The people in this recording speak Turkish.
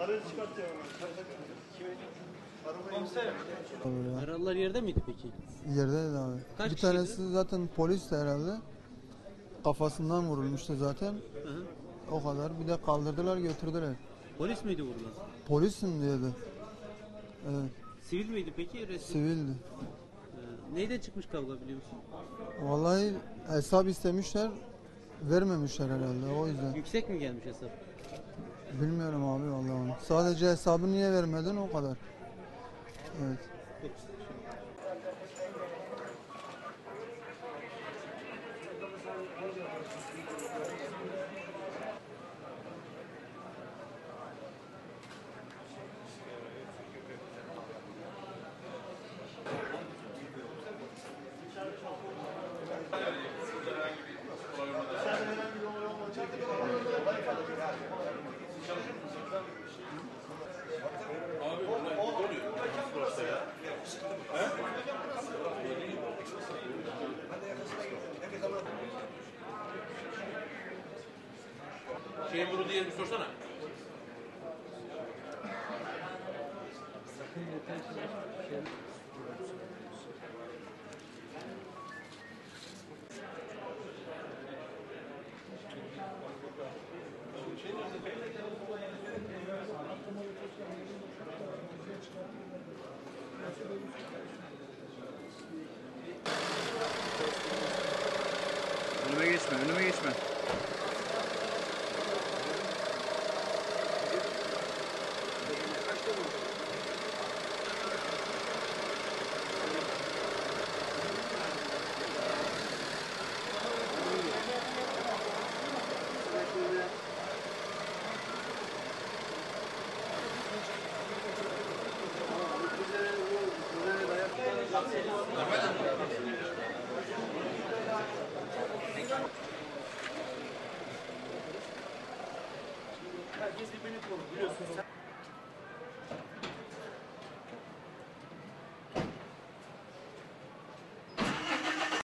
Arayı çıkartıyor. Yaralılar yerde miydi peki? Yerdeydi abi. Kaç bir kişiydi? tanesi zaten polis herhalde. Kafasından vurulmuştu zaten. Hı hı. O kadar. Bir de kaldırdılar götürdüler. Polis miydi vurulan? Polisim diyordu. Evet. Sivil miydi peki? Resmi. Sivildi. Ee, neyden çıkmış kavga biliyor musun? Vallahi hesap istemişler. Vermemişler herhalde o yüzden. Yüksek mi gelmiş hesap? Bilmiyorum abi vallahi. Sadece hesabı niye vermedin o kadar. Evet. Yok. Şeyin diye bir sorsana. Önüme geçme, önüme geçme. Herkes birbirini korur biliyorsun.